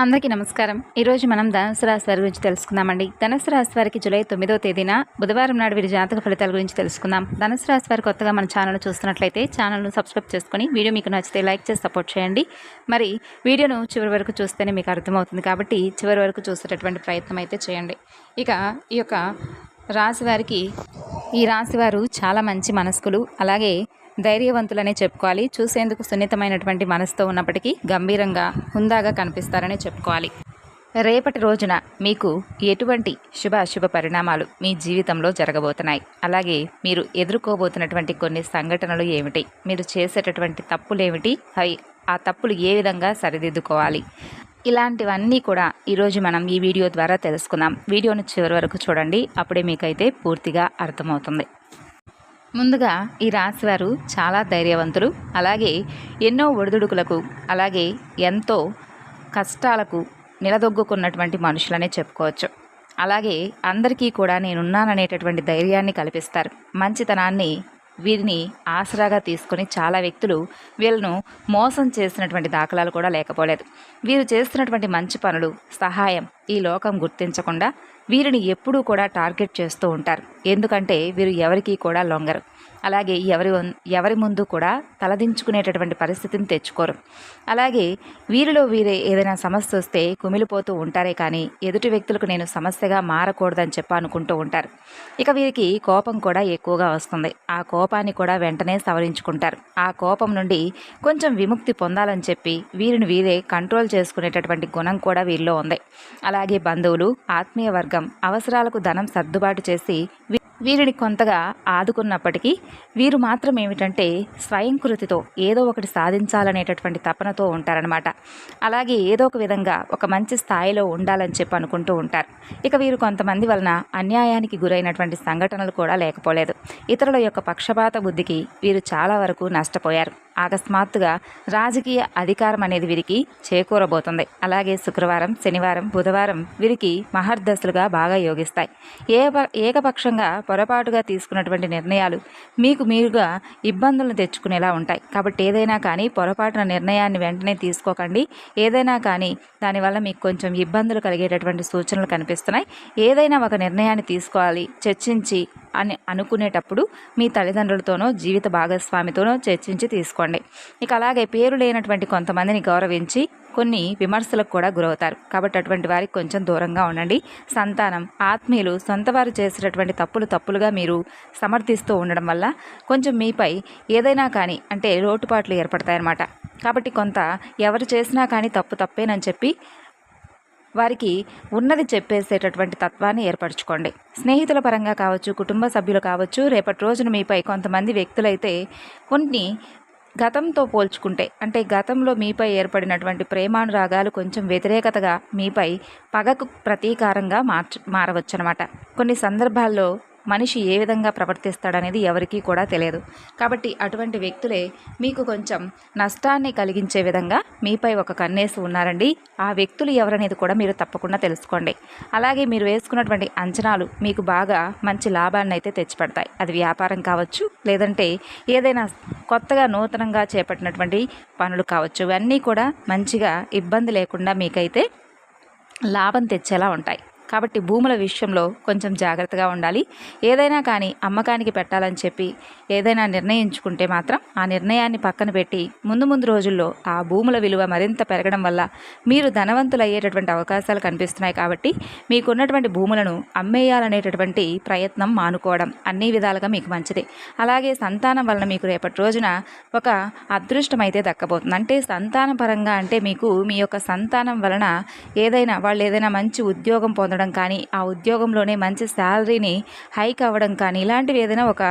అందరికీ నమస్కారం. ఈరోజు మనం ధనుసు రాశి వారి గురించి తెలుసుకుందామండి. ధనుసు రాశి వారికి జూలై తొమ్మిదో తేదీన బుధవారం నాడు వీరి జాతక ఫలితాల గురించి తెలుసుకుందాం. ధనుసు రాశి వారు కొత్తగా మన ఛానల్ చూస్తున్నట్లయితే ఛానల్ను సబ్స్క్రైబ్ చేసుకుని వీడియో మీకు నచ్చితే లైక్ చేసి సపోర్ట్ చేయండి. మరి వీడియోను చివరి వరకు చూస్తేనే మీకు అర్థమవుతుంది కాబట్టి చివరి వరకు చూసేటటువంటి ప్రయత్నం అయితే చేయండి. ఇక ఈ యొక్క రాశి వారికి ఈ రాశి వారు చాలా మంచి మనస్కులు అలాగే ధైర్యవంతులనే చెప్పుకోవాలి. చూసేందుకు సున్నితమైనటువంటి మనసుతో ఉన్నప్పటికీ గంభీరంగా హుందాగా కనిపిస్తారనే చెప్పుకోవాలి. రేపటి రోజున మీకు ఎటువంటి శుభ అశుభ పరిణామాలు మీ జీవితంలో జరగబోతున్నాయి? అలాగే మీరు ఎదుర్కోబోతున్నటువంటి కొన్ని సంఘటనలు ఏమిటి? మీరు చేసేటటువంటి తప్పులేమిటి? అవి ఆ తప్పులు ఏ విధంగా సరిదిద్దుకోవాలి? ఇలాంటివన్నీ కూడా ఈరోజు మనం ఈ వీడియో ద్వారా తెలుసుకుందాం. వీడియోను చివరి వరకు చూడండి. అప్పుడే మీకైతే పూర్తిగా అర్థమవుతుంది. ముందుగా ఈ రాశి వారు చాలా ధైర్యవంతులు. అలాగే ఎన్నో ఒడిదుడుకులకు అలాగే ఎంతో కష్టాలకు నిలదొగ్గుకున్నటువంటి మనుషులనే చెప్పుకోవచ్చు. అలాగే అందరికీ కూడా నేనున్నాననేటటువంటి ధైర్యాన్ని కల్పిస్తారు. మంచితనాన్ని వీరిని ఆసరాగా తీసుకొని చాలా వ్యక్తులు వీళ్ళను మోసం చేసినటువంటి దాఖలాలు కూడా లేకపోలేదు. వీరు చేస్తున్నటువంటి మంచి పనులు సహాయం ఈ లోకం గుర్తించకుండా వీరిని ఎప్పుడూ కూడా టార్గెట్ చేస్తూ ఉంటారు. ఎందుకంటే వీరు ఎవరికీ కూడా లొంగరు. అలాగే ఎవరి ఎవరి ముందు కూడా తలదించుకునేటటువంటి పరిస్థితిని తెచ్చుకోరు. అలాగే వీరిలో వీరే ఏదైనా సమస్య వస్తే కుమిలిపోతూ ఉంటారే కానీ ఎదుటి వ్యక్తులకు నేను సమస్యగా మారకూడదని చెప్పి అనుకుంటూ ఉంటారు. ఇక వీరికి కోపం కూడా ఎక్కువగా వస్తుంది. ఆ కోపాన్ని కూడా వెంటనే సవరించుకుంటారు. ఆ కోపం నుండి కొంచెం విముక్తి పొందాలని చెప్పి వీరిని వీరే కంట్రోల్ చేసుకునేటటువంటి గుణం కూడా వీరిలో ఉంది. అలాగే బంధువులు ఆత్మీయ వర్గం అవసరాలకు ధనం సర్దుబాటు చేసి వీరిని కొంతగా ఆదుకున్నప్పటికీ వీరు మాత్రం ఏమిటంటే స్వయంకృతితో ఏదో ఒకటి సాధించాలనేటటువంటి తపనతో ఉంటారనమాట అలాగే ఏదో ఒక విధంగా ఒక మంచి స్థాయిలో ఉండాలని చెప్పి అనుకుంటూ ఉంటారు. ఇక వీరు కొంతమంది వలన అన్యాయానికి గురైనటువంటి సంఘటనలు కూడా లేకపోలేదు. ఇతరుల యొక్క పక్షపాత బుద్ధికి వీరు చాలా వరకు నష్టపోయారు. అకస్మాత్తుగా రాజకీయ అధికారం అనేది వీరికి చేకూరబోతుంది. అలాగే శుక్రవారం శనివారం బుధవారం వీరికి మహర్దశలుగా బాగా యోగిస్తాయి. ఏ ఏకపక్షంగా పొరపాటుగా తీసుకున్నటువంటి నిర్ణయాలు మీకు మీరుగా ఇబ్బందులను తెచ్చుకునేలా ఉంటాయి. కాబట్టి ఏదైనా కానీ పొరపాటున నిర్ణయాన్ని వెంటనే తీసుకోకండి. ఏదైనా కానీ దానివల్ల మీకు కొంచెం ఇబ్బందులు కలిగేటటువంటి సూచనలు కనిపిస్తున్నాయి. ఏదైనా ఒక నిర్ణయాన్ని తీసుకోవాలి. చర్చించి అని అనుకునేటప్పుడు మీ తల్లిదండ్రులతోనో జీవిత భాగస్వామితోనో చర్చించి తీసుకోండి. ఇక అలాగే పేరు లేనటువంటి కొంతమందిని గౌరవించి కొన్ని విమర్శలకు కూడా గురవుతారు. కాబట్టి అటువంటి వారికి కొంచెం దూరంగా ఉండండి. సంతానం ఆత్మీయులు సొంతవారు చేసేటటువంటి తప్పులు తప్పులుగా మీరు సమర్థిస్తూ ఉండడం వల్ల కొంచెం మీపై ఏదైనా కానీ అంటే లోటుపాట్లు ఏర్పడతాయన్నమాట. కాబట్టి కొంత ఎవరు చేసినా కానీ తప్పు తప్పేనని చెప్పి వారికి ఉన్నది చెప్పేసేటటువంటి తత్వాన్ని ఏర్పరచుకోండి. స్నేహితుల పరంగా కావచ్చు కుటుంబ సభ్యులు కావచ్చు రేపటి రోజున మీపై కొంతమంది వ్యక్తులైతే కొన్ని గతంతో పోల్చుకుంటే అంటే గతంలో మీపై ఏర్పడినటువంటి ప్రేమానురాగాలు కొంచెం వ్యతిరేకతగా మీపై పగకు ప్రతీకారంగా మార్చ మారవచ్చనమాట. కొన్ని సందర్భాల్లో మనిషి ఏ విధంగా ప్రవర్తిస్తాడనేది ఎవరికీ కూడా తెలియదు. కాబట్టి అటువంటి వ్యక్తులే మీకు కొంచెం నష్టాన్ని కలిగించే విధంగా మీపై ఒక కన్నేసి ఉన్నారండి. ఆ వ్యక్తులు ఎవరనేది కూడా మీరు తప్పకుండా తెలుసుకోండి. అలాగే మీరు వేసుకున్నటువంటి అంచనాలు మీకు బాగా మంచి లాభాన్ని అయితే తెచ్చిపెడతాయి. అది వ్యాపారం కావచ్చు లేదంటే ఏదైనా కొత్తగా నూతనంగా చేపట్టినటువంటి పనులు కావచ్చు. ఇవన్నీ కూడా మంచిగా ఇబ్బంది లేకుండా మీకైతే లాభం తెచ్చేలా ఉంటాయి. కాబట్టి భూముల విషయంలో కొంచెం జాగ్రత్తగా ఉండాలి. ఏదైనా కానీ అమ్మకానికి పెట్టాలని చెప్పి ఏదైనా నిర్ణయించుకుంటే మాత్రం ఆ నిర్ణయాన్ని పక్కన పెట్టి ముందు ముందు రోజుల్లో ఆ భూముల విలువ మరింత పెరగడం వల్ల మీరు ధనవంతులు అయ్యేటటువంటి అవకాశాలు కనిపిస్తున్నాయి కాబట్టి మీకున్నటువంటి భూములను అమ్మేయాలనేటటువంటి ప్రయత్నం మానుకోవడం అన్ని విధాలుగా మీకు మంచిది. అలాగే సంతానం వలన మీకు రేపటి రోజున ఒక అదృష్టం అయితే దక్కబోతుంది. అంటే సంతాన పరంగా అంటే మీకు మీ యొక్క సంతానం వలన ఏదైనా వాళ్ళు ఏదైనా మంచి ఉద్యోగం పొందడం అవ్వడం కానీ ఆ ఉద్యోగంలోనే మంచి శాలరీని హైక్ అవ్వడం కానీ ఇలాంటివి ఏదైనా ఒక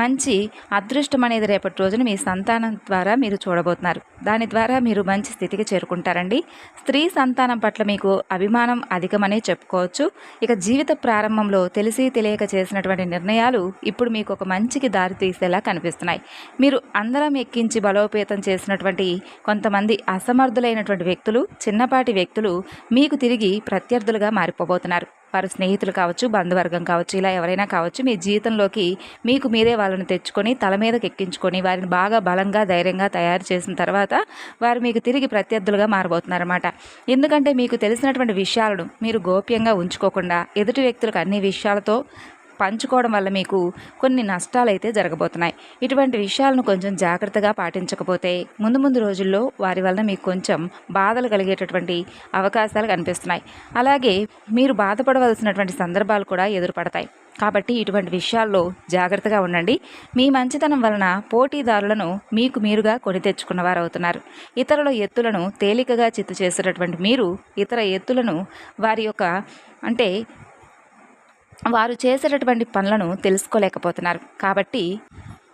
మంచి అదృష్టం అనేది రేపటి రోజున మీ సంతానం ద్వారా మీరు చూడబోతున్నారు. దాని ద్వారా మీరు మంచి స్థితికి చేరుకుంటారండి. స్త్రీ సంతానం పట్ల మీకు అభిమానం అధికమనే చెప్పుకోవచ్చు. ఇక జీవిత ప్రారంభంలో తెలిసి తెలియక చేసినటువంటి నిర్ణయాలు ఇప్పుడు మీకు ఒక మంచికి దారి తీసేలా కనిపిస్తున్నాయి. మీరు అందరం ఎక్కించి బలోపేతం చేసినటువంటి కొంతమంది అసమర్థులైనటువంటి వ్యక్తులు చిన్నపాటి వ్యక్తులు మీకు తిరిగి ప్రత్యర్థులుగా మారిపోబోతున్నారు. వారు స్నేహితులు కావచ్చు బంధువర్గం కావచ్చు ఇలా ఎవరైనా కావచ్చు మీ జీవితంలోకి మీకు మీరే వాళ్ళని తెచ్చుకొని తల మీదకి ఎక్కించుకొని వారిని బాగా బలంగా ధైర్యంగా తయారు చేసిన తర్వాత వారు మీకు తిరిగి ప్రత్యర్థులుగా మారబోతున్నారన్నమాట. ఎందుకంటే మీకు తెలిసినటువంటి విషయాలను మీరు గోప్యంగా ఉంచుకోకుండా ఎదుటి వ్యక్తులకు అన్ని విషయాలతో పంచుకోవడం వల్ల మీకు కొన్ని నష్టాలు అయితే జరగబోతున్నాయి. ఇటువంటి విషయాలను కొంచెం జాగ్రత్తగా పాటించకపోతే ముందు ముందు రోజుల్లో వారి వలన మీకు కొంచెం బాధలు కలిగేటటువంటి అవకాశాలు కనిపిస్తున్నాయి. అలాగే మీరు బాధపడవలసినటువంటి సందర్భాలు కూడా ఎదురుపడతాయి. కాబట్టి ఇటువంటి విషయాల్లో జాగ్రత్తగా ఉండండి. మీ మంచితనం వలన పోటీదారులను మీకు మీరుగా కొని తెచ్చుకున్నవారు అవుతున్నారు ఇతరుల ఎత్తులను తేలికగా చిత్తు చేసేటటువంటి మీరు ఇతర ఎత్తులను వారి యొక్క అంటే వారు చేసేటటువంటి పనులను తెలుసుకోలేకపోతున్నారు. కాబట్టి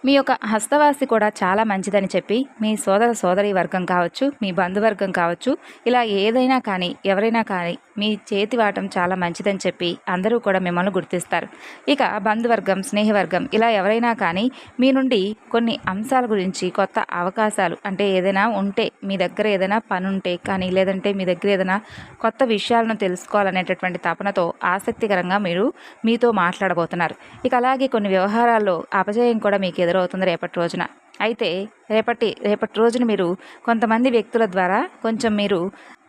మీ యొక్క హస్తవాసి కూడా చాలా మంచిదని చెప్పి మీ సోదర సోదరి వర్గం కావచ్చు మీ బంధువర్గం కావచ్చు ఇలా ఏదైనా కానీ ఎవరైనా కానీ మీ చేతి వాటం చాలా మంచిదని చెప్పి అందరూ కూడా మిమ్మల్ని గుర్తిస్తారు. ఇక బంధువర్గం స్నేహవర్గం ఇలా ఎవరైనా కానీ మీ నుండి కొన్ని అంశాల గురించి కొత్త అవకాశాలు అంటే ఏదైనా ఉంటే మీ దగ్గర ఏదైనా పని ఉంటే కానీ లేదంటే మీ దగ్గర ఏదైనా కొత్త విషయాలను తెలుసుకోవాలనేటటువంటి తపనతో ఆసక్తికరంగా మీరు మీతో మాట్లాడబోతున్నారు. ఇక అలాగే కొన్ని వ్యవహారాల్లో అపజయం కూడా మీకు ఎదురవుతుంది రేపటి రోజున. అయితే రేపటి రేపటి రోజున మీరు కొంతమంది వ్యక్తుల ద్వారా కొంచెం మీరు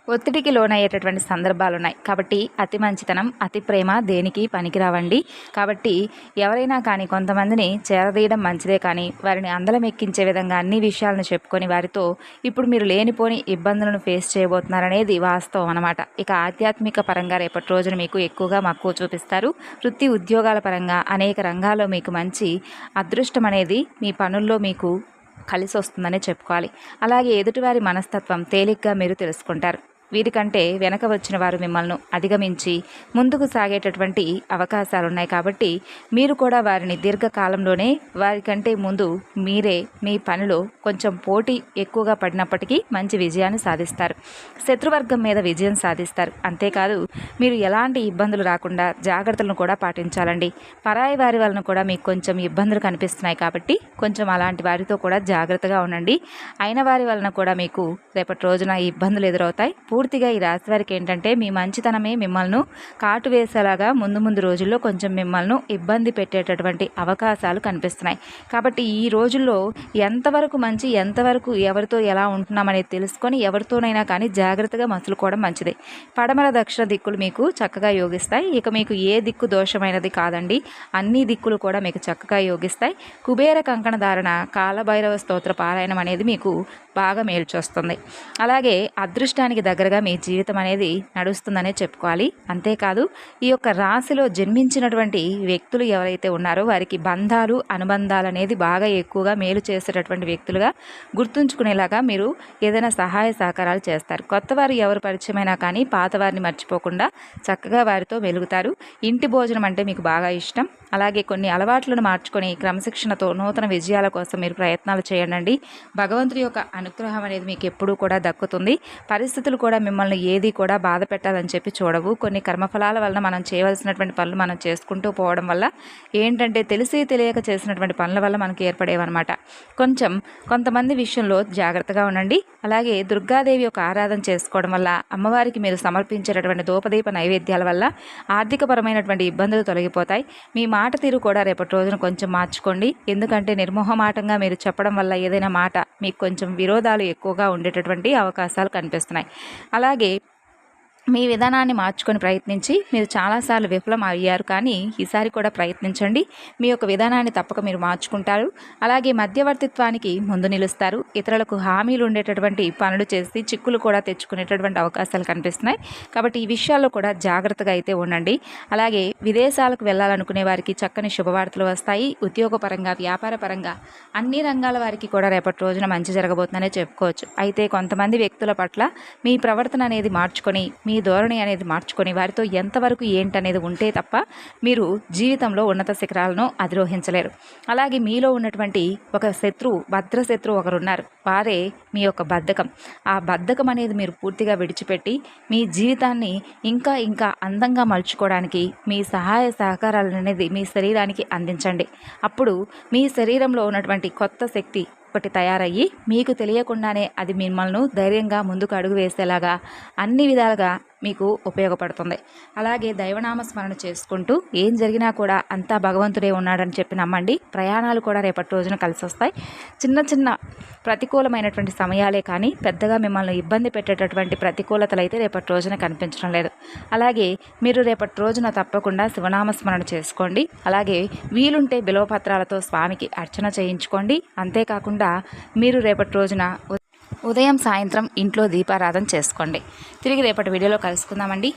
ఒత్తిడికి లోనయ్యేటటువంటి సందర్భాలు ఉన్నాయి కాబట్టి అతి మంచితనం అతి ప్రేమ దేనికి పనికిరావండి. కాబట్టి ఎవరైనా కానీ కొంతమందిని చేరదీయడం మంచిదే కానీ వారిని అందలం ఎక్కించే విధంగా అన్ని విషయాలను చెప్పుకొని వారితో ఇప్పుడు మీరు లేనిపోని ఇబ్బందులను ఫేస్ చేయబోతున్నారనేది వాస్తవం అనమాట ఇక ఆధ్యాత్మిక పరంగా రేపటి రోజున మీకు ఎక్కువగా మక్కువ చూపిస్తారు. వృత్తి ఉద్యోగాల పరంగా అనేక రంగాల్లో మీకు మంచి అదృష్టం అనేది మీ పనుల్లో మీకు కలిసి వస్తుందనే చెప్పుకోవాలి. అలాగే ఎదుటివారి మనస్తత్వం తేలిగ్గా మీరు తెలుసుకుంటారు. వీరికంటే వెనక వచ్చిన వారు మిమ్మల్ని అధిగమించి ముందుకు సాగేటటువంటి అవకాశాలు ఉన్నాయి కాబట్టి మీరు కూడా వారిని దీర్ఘకాలంలోనే వారికంటే ముందు మీరే మీ పనిలో కొంచెం పోటీ ఎక్కువగా పడినప్పటికీ మంచి విజయాన్ని సాధిస్తారు. శత్రువర్గం మీద విజయం సాధిస్తారు. అంతేకాదు మీరు ఎలాంటి ఇబ్బందులు రాకుండా జాగ్రత్తలను కూడా పాటించాలండి. పరాయి వారి వలన కూడా మీకు కొంచెం ఇబ్బందులు కనిపిస్తున్నాయి కాబట్టి కొంచెం అలాంటి వారితో కూడా జాగ్రత్తగా ఉండండి. అయిన వారి వలన కూడా మీకు రేపటి రోజున ఇబ్బందులు ఎదురవుతాయి. పూర్తిగా ఈ రాశి వారికి ఏంటంటే మీ మంచితనమే మిమ్మల్ని కాటు వేసేలాగా ముందు ముందు రోజుల్లో కొంచెం మిమ్మల్ని ఇబ్బంది పెట్టేటటువంటి అవకాశాలు కనిపిస్తున్నాయి. కాబట్టి ఈ రోజుల్లో ఎంతవరకు మంచి ఎంతవరకు ఎవరితో ఎలా ఉంటున్నామనేది తెలుసుకొని ఎవరితోనైనా కానీ జాగ్రత్తగా మసులుకోవడం మంచిది. పడమర దక్షిణ దిక్కులు మీకు చక్కగా యోగిస్తాయి. ఇక మీకు ఏ దిక్కు దోషమైనది కాదండి. అన్ని దిక్కులు కూడా మీకు చక్కగా యోగిస్తాయి. కుబేర కంకణ ధారణ కాలభైరవ స్తోత్ర పారాయణం అనేది మీకు బాగా మేల్చొస్తుంది. అలాగే అదృష్టానికి దగ్గర దగ్గరగా మీ జీవితం అనేది నడుస్తుందనే చెప్పుకోవాలి. అంతేకాదు ఈ యొక్క రాశిలో జన్మించినటువంటి వ్యక్తులు ఎవరైతే ఉన్నారో వారికి బంధాలు అనుబంధాలు అనేది బాగా ఎక్కువగా మేలు చేసేటటువంటి వ్యక్తులుగా గుర్తుంచుకునేలాగా మీరు ఏదైనా సహాయ సహకారాలు చేస్తారు. కొత్త వారు ఎవరు పరిచయమైనా కానీ పాత వారిని మర్చిపోకుండా చక్కగా వారితో మెలుగుతారు. ఇంటి భోజనం అంటే మీకు బాగా ఇష్టం. అలాగే కొన్ని అలవాట్లను మార్చుకొని క్రమశిక్షణతో నూతన విజయాల కోసం మీరు ప్రయత్నాలు చేయండి భగవంతుడి యొక్క అనుగ్రహం అనేది మీకు ఎప్పుడూ కూడా దక్కుతుంది. పరిస్థితులు కూడా మిమ్మల్ని ఏది కూడా బాధ పెట్టాలని చెప్పి చూడవు. కొన్ని కర్మఫలాల వలన మనం చేయవలసినటువంటి పనులు మనం చేసుకుంటూ పోవడం వల్ల ఏంటంటే తెలిసి తెలియక చేసినటువంటి పనుల వల్ల మనకి ఏర్పడేవన్నమాట. కొంచెం కొంతమంది విషయంలో జాగ్రత్తగా ఉండండి. అలాగే దుర్గాదేవి యొక్క ఆరాధన చేసుకోవడం వల్ల అమ్మవారికి మీరు సమర్పించేటటువంటి దూపదీప నైవేద్యాల వల్ల ఆర్థికపరమైనటువంటి ఇబ్బందులు తొలగిపోతాయి. మీ మాట తీరు కూడా రేపటి రోజున కొంచెం మార్చుకోండి. ఎందుకంటే నిర్మోహమాటంగా మీరు చెప్పడం వల్ల ఏదైనా మాట మీకు కొంచెం విరోధాలు ఎక్కువగా ఉండేటటువంటి అవకాశాలు కనిపిస్తున్నాయి. అలాగే మీ విధానాన్ని మార్చుకొని ప్రయత్నించి మీరు చాలాసార్లు విఫలం అయ్యారు కానీ ఈసారి కూడా ప్రయత్నించండి. మీ యొక్క విధానాన్ని తప్పక మీరు మార్చుకుంటారు. అలాగే మధ్యవర్తిత్వానికి ముందు నిలుస్తారు. ఇతరులకు హామీలు ఉండేటటువంటి పనులు చేసి చిక్కులు కూడా తెచ్చుకునేటటువంటి అవకాశాలు కనిపిస్తున్నాయి. కాబట్టి ఈ విషయాల్లో కూడా జాగ్రత్తగా అయితే ఉండండి. అలాగే విదేశాలకు వెళ్ళాలనుకునే వారికి చక్కని శుభవార్తలు వస్తాయి. ఉద్యోగపరంగా వ్యాపారపరంగా అన్ని రంగాల వారికి కూడా రేపటి రోజున మంచి జరగబోతుందనే చెప్పుకోవచ్చు. అయితే కొంతమంది వ్యక్తుల పట్ల మీ ప్రవర్తన అనేది మార్చుకొని మీ మీ ధోరణి అనేది మార్చుకొని వారితో ఎంతవరకు ఏంటనేది ఉంటే తప్ప మీరు జీవితంలో ఉన్నత శిఖరాలను అధిరోహించలేరు. అలాగే మీలో ఉన్నటువంటి ఒక శత్రువు భద్ర శత్రువు ఒకరున్నారు. వారే మీ యొక్క బద్ధకం. ఆ బద్ధకం అనేది మీరు పూర్తిగా విడిచిపెట్టి మీ జీవితాన్ని ఇంకా ఇంకా అందంగా మలుచుకోవడానికి మీ సహాయ సహకారాలు అనేది మీ శరీరానికి అందించండి. అప్పుడు మీ శరీరంలో ఉన్నటువంటి కొత్త శక్తి ఒకటి తయారయ్యి మీకు తెలియకుండానే అది మిమ్మల్ని ధైర్యంగా ముందుకు అడుగు వేసేలాగా అన్ని విధాలుగా మీకు ఉపయోగపడుతుంది. అలాగే దైవనామ స్మరణ చేసుకుంటూ ఏం జరిగినా కూడా అంతా భగవంతుడే ఉన్నాడని చెప్పి నమ్మండి. ప్రయాణాలు కూడా రేపటి రోజున కలిసి వస్తాయి చిన్న చిన్న ప్రతికూలమైనటువంటి సమయాలే కానీ పెద్దగా మిమ్మల్ని ఇబ్బంది పెట్టేటటువంటి ప్రతికూలతలు అయితే రేపటి రోజున కనిపించడం లేదు. అలాగే మీరు రేపటి రోజున తప్పకుండా శివనామ స్మరణ చేసుకోండి. అలాగే వీలుంటే బిలవపత్రాలతో స్వామికి అర్చన చేయించుకోండి. అంతేకాకుండా మీరు రేపటి రోజున ఉదయం సాయంత్రం ఇంట్లో దీపారాధన చేసుకోండి. తిరిగి రేపటి వీడియోలో కలుసుకుందామండి.